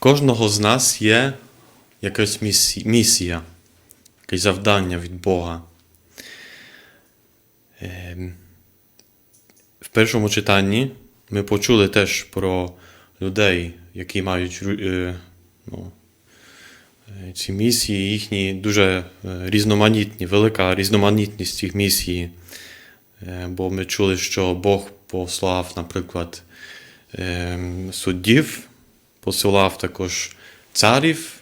кожного з нас є якась місі- місія, якесь завдання від Бога. Ем, В першому читанні ми почули теж про людей, які мають е, ну, е, ці місії, їхні дуже е, різноманітні, велика різноманітність цих місій. Бо ми чули, що Бог послав, наприклад, ем, суддів, посилав також царів,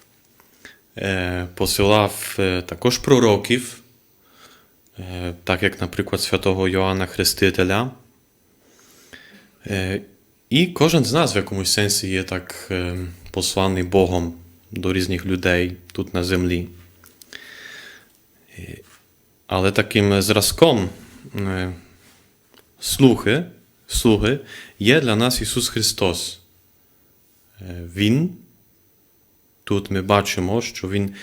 е, посилав е, також пророків, е, так як, наприклад, святого Йоанна Хрестителя. І кожен з нас в якомусь сенсі є так посланий Богом до різних людей тут на землі. Але таким зразком слухи, слуги є для нас Ісус Христос. Е, Він, тут ми бачимо, що Він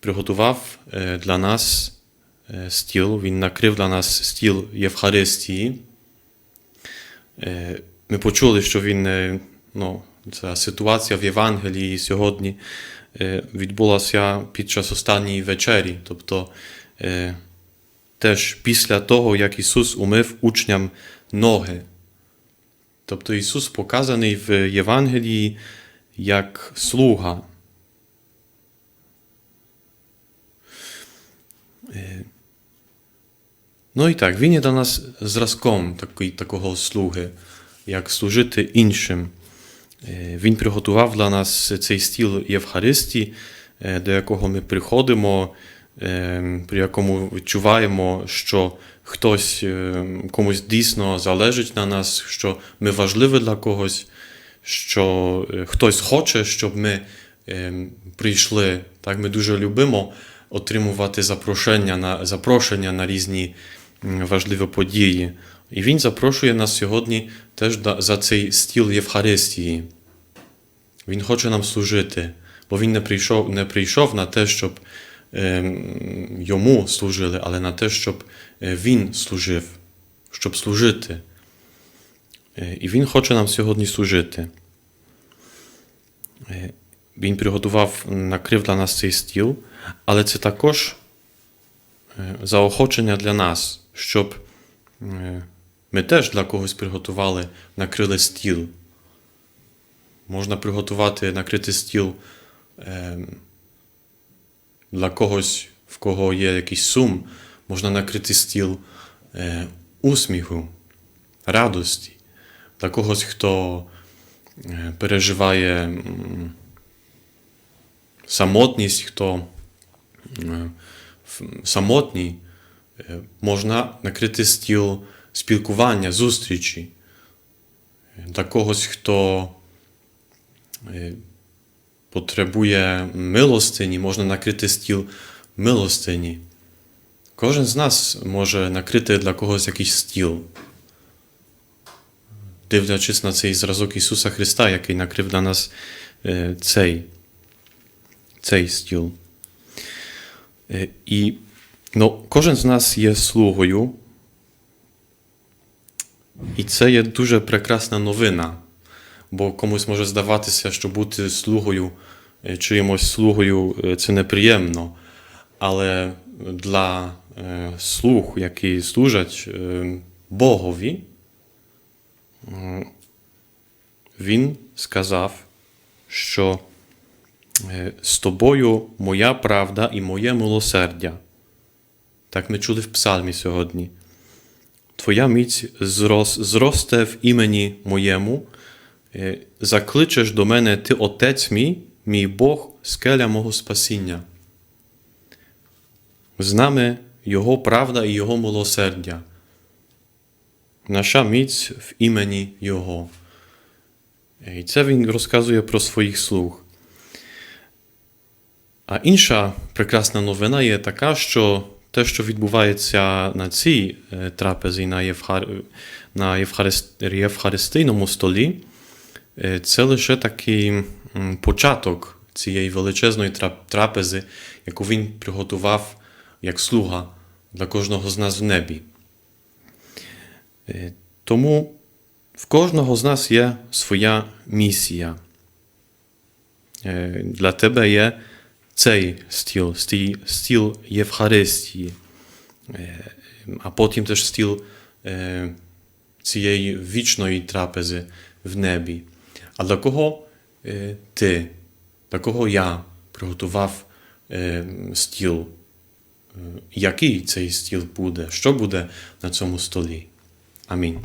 приготував е, для нас е, стіл, Він накрив для нас стіл Євхаристії. Ми почули, що він, ну, ця ситуація в Євангелії сьогодні відбулася під час останньої вечері. Тобто теж після того, як Ісус умив учням ноги. Тобто Ісус показаний в Євангелії як слуга. Е, Ну і так, Він є для нас зразком такий, такого слуги, як служити іншим. Е, Він приготував для нас цей стіл Євхаристії, е, до якого ми приходимо, при якому відчуваємо, що хтось комусь дійсно залежить на нас, що ми важливі для когось, що е, хтось хоче, щоб ми е, прийшли. Так, ми дуже любимо отримувати запрошення на, запрошення на різні важливі події. І він запрошує нас сьогодні теж за цей стіл Євхаристії. Він хоче нам служити, бо він не прийшов, не прийшов на те, щоб ем, йому служили, але на те, щоб е, він служив, щоб служити. Е, І він хоче нам сьогодні служити. Е, Він приготував, накрив для нас цей стіл, але це також е, заохочення для нас, щоб ми теж для когось приготували, накрили стіл. Можна приготувати, накрити стіл е, для когось, в кого є якийсь сум, можна накрити стіл усміху, радості, для когось, хто е, переживає самотність, хто е, самотній, е, можна накрити стіл спілкування, зустрічі. Для когось, хто потребує милостині, можна накрити стіл милостині. Кожен з нас може накрити для когось якийсь стіл, дивлячись на цей зразок Ісуса Христа, який накрив для нас е, цей, цей стіл. Е, І ну, кожен з нас є слугою, і це є дуже прекрасна новина. Бо комусь може здаватися, що бути слугою, е, чиїмось слугою це неприємно. Але для слуг, які служать Богові, він сказав, що е, з тобою моя правда і моє милосердя. Так ми чули в псалмі сьогодні. Твоя міць зрос, зросте в імені моєму, Е, закличеш до мене ти Отець мій, мій Бог, скеля мого спасіння. З нами Його правда і Його милосердя. Наша міць в імені Його. І це він розказує про своїх слуг. А інша прекрасна новина є така, що те, що відбувається на цій е, трапезі на, Євхар... на Євхарист... Євхаристійному столі, е, це лише такий початок цієї величезної трапези, яку він приготував як слуга для кожного з нас в небі. Е, Тому в кожного з нас є своя місія. е, для тебе є цей стіл, стіл, Євхаристії, е, а потім теж стіл цієї вічної трапези в небі. А для кого ти, для кого я приготував стіл? Який цей стіл буде? Що буде на цьому столі? Амінь.